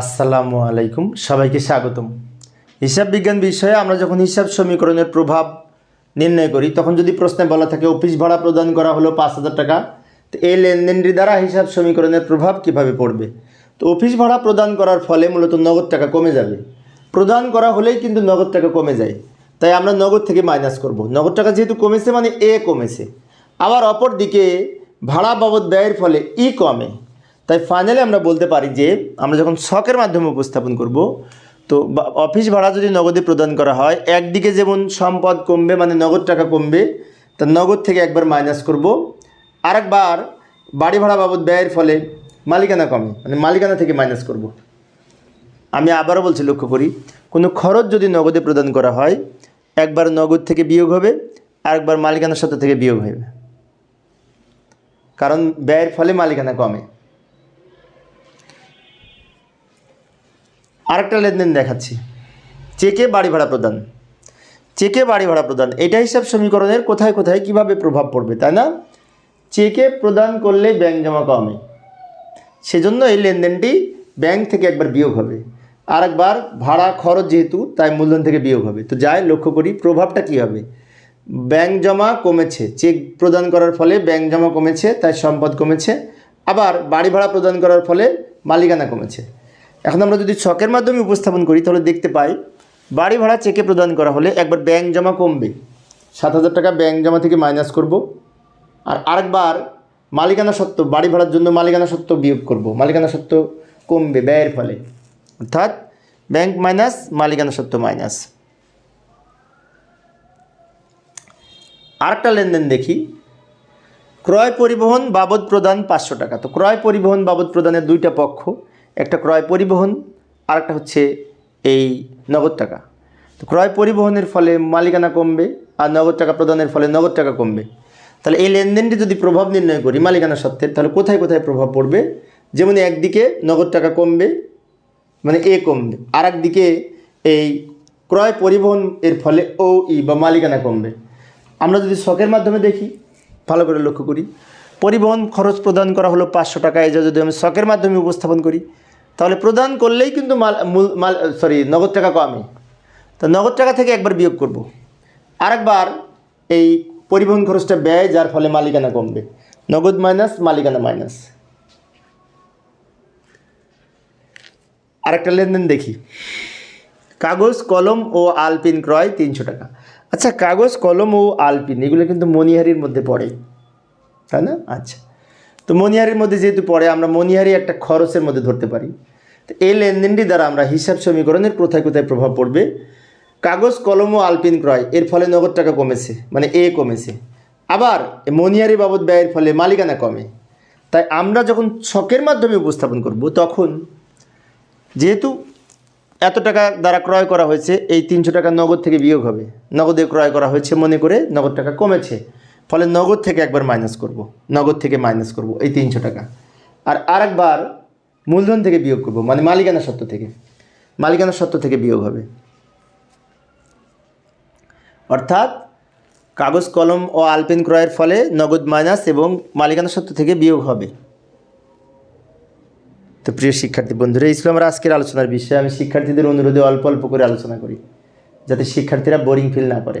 আসসালামু আলাইকুম, সবাইকে স্বাগতম। হিসাব বিজ্ঞান বিষয়ে আমরা যখন হিসাব সমীকরণের প্রভাব নির্ণয় করি, তখন যদি প্রশ্নে বলা থাকে, অফিস ভাড়া প্রদান করা হলো পাঁচ হাজার টাকা তো এই লেনদেনটি দ্বারা হিসাব সমীকরণের প্রভাব কীভাবে পড়বে? তো অফিস ভাড়া প্রদান করার ফলে মূলত নগদ টাকা কমে যাবে। প্রদান করা হলেই কিন্তু নগদ টাকা কমে যায়। তাই আমরা নগদ থেকে মাইনাস করব। নগদ টাকা যেহেতু কমেছে মানে এ কমেছে। আবার অপর দিকে ভাড়া বাবদ ব্যয়ের ফলে ই কমে। তাই ফাইনালি আমরা বলতে পারি যে, আমরা যখন শখের মাধ্যমে উপস্থাপন করব, তো অফিস ভাড়া যদি নগদে প্রদান করা হয়, একদিকে যেমন সম্পদ কমবে মানে নগদ টাকা কমবে, তা নগদ থেকে একবার মাইনাস করব। আরেকবার বাড়ি ভাড়া বাবদ ব্যয়ের ফলে মালিকানা কমে মানে মালিকানা থেকে মাইনাস করব। আমি আবারও বলছি, লক্ষ্য করি, কোনো খরচ যদি নগদে প্রদান করা হয়, একবার নগদ থেকে বিয়োগ হবে, আরেকবার মালিকানার সাথে থেকে বিয়োগ হবে। কারণ ব্যয়ের ফলে মালিকানা কমে। আরেকটা লেনদেন দেখাচ্ছি। চেকে বাড়ি ভাড়া প্রদান। চেকে বাড়ি ভাড়া প্রদান। এটা হিসাব সমীকরণের কোথায় কোথায় কীভাবে প্রভাব পড়বে, তাই না? চেকে প্রদান করলে ব্যাংক জমা কমে। সেজন্য এই লেনদেনটি ব্যাংক থেকে একবার বিয়োগ হবে। আরেকবার ভাড়া খরচ যেহেতু, তাই মূলধন থেকে বিয়োগ হবে। তো যাই, লক্ষ্য করি প্রভাবটা কী হবে? ব্যাংক জমা কমেছে। চেক প্রদান করার ফলে ব্যাংক জমা কমেছে, তাই সম্পদ কমেছে। আবার বাড়ি ভাড়া প্রদান করার ফলে মালিকানা কমেছে। এখন আমরা যদি ছকের মাধ্যমে উপস্থাপন করি, তাহলে দেখতে পাই, বাড়ি ভাড়া চেকে প্রদান করা হলে একবার ব্যাংক জমা কমবে। সাত হাজার টাকা ব্যাংক জমা থেকে মাইনাস করব। আর আরেকবার মালিকানা সত্ত্ব, বাড়ি ভাড়ার জন্য মালিকানা সত্ত্ব বিয়োগ করব। মালিকানা সত্ত্ব কমবে ব্যয়ের ফলে। অর্থাৎ ব্যাংক মাইনাস, মালিকানা সত্ত্ব মাইনাস। আরেকটা লেনদেন দেখি। ক্রয় পরিবহন বাবদ প্রদান পাঁচশো টাকা। তো ক্রয় পরিবহন বাবদ প্রদানের দুইটা পক্ষ। একটা ক্রয় পরিবহন আর একটা হচ্ছে এই নগদ টাকা। তো ক্রয় পরিবহনের ফলে মালিকানা কমবে আর নগদ টাকা প্রদানের ফলে নগদ টাকা কমবে। তাহলে এই লেনদেনটি যদি প্রভাব নির্ণয় করি মালিকানা সত্ত্বের তাহলে কোথায় কোথায় প্রভাব পড়বে? যেমন একদিকে নগদ টাকা কমবে মানে এ কমবে আর একদিকে এই ক্রয় পরিবহন এর ফলে ও ই বা মালিকানা কমবে। আমরা যদি শখের মাধ্যমে দেখি, ভালো করে লক্ষ্য করি, পরিবহন খরচ প্রদান করা হলো পাঁচশো টাকা এই যদি আমি শখের মাধ্যমে উপস্থাপন করি তাহলে প্রদান করলেই কিন্তু মাল, মূল, মাল সরি নগদ টাকা কমে। তো নগদ টাকা থেকে একবার বিয়োগ করব। আরেকবার এই পরিবহন খরচটা ব্যয়, যার ফলে মালিকানা কমবে। নগদ মাইনাস, মালিকানা মাইনাস। আরেকটা লেনদেন দেখি। কাগজ, কলম ও আলপিন ক্রয় তিনশো টাকা। আচ্ছা কাগজ, কলম ও আলপিন, এগুলো কিন্তু মনিহারির মধ্যে পড়ে। তাই না? আচ্ছা। তো মনিহারির মধ্যে যেহেতু পড়ে, আমরা মনিহারি একটা খরচের মধ্যে ধরতে পারি। তো এই লেনদেনটি দ্বারা আমরা হিসাব সমীকরণের কোথায় কোথায় প্রভাব পড়বে? কাগজ, কলম ও আলপিন ক্রয়, এর ফলে নগদ টাকা কমেছে মানে এ কমেছে। আবার এ মনিহারি বাবদ ব্যয়ের ফলে মালিকানা কমে। তাই আমরা যখন ছকের মাধ্যমে উপস্থাপন করব, তখন যেহেতু এত টাকা দ্বারা ক্রয় করা হয়েছে, এই তিনশো টাকা নগদ থেকে বিয়োগ হবে। নগদে ক্রয় করা হয়েছে মনে করে নগদ টাকা কমেছে। ফলে নগদ থেকে একবার মাইনাস করব, নগদ থেকে মাইনাস করব, এই তিনশো টাকা। আর আরেকবার মূলধন থেকে বিয়োগ করব মানে মালিকানা সত্ত্ব থেকে। মালিকানা সত্ত্ব থেকে বিয়োগ হবে। অর্থাৎ কাগজ, কলম ও আলপেন ক্রয়ের ফলে নগদ মাইনাস এবং মালিকানা সত্ত্ব থেকে বিয়োগ হবে। তো প্রিয় শিক্ষার্থী বন্ধুরা, এই ছিল আমার আজকের আলোচনার বিষয়ে। আমি শিক্ষার্থীদের অনুরোধে অল্প অল্প করে আলোচনা করি, যাতে শিক্ষার্থীরা বোরিং ফিল না করে।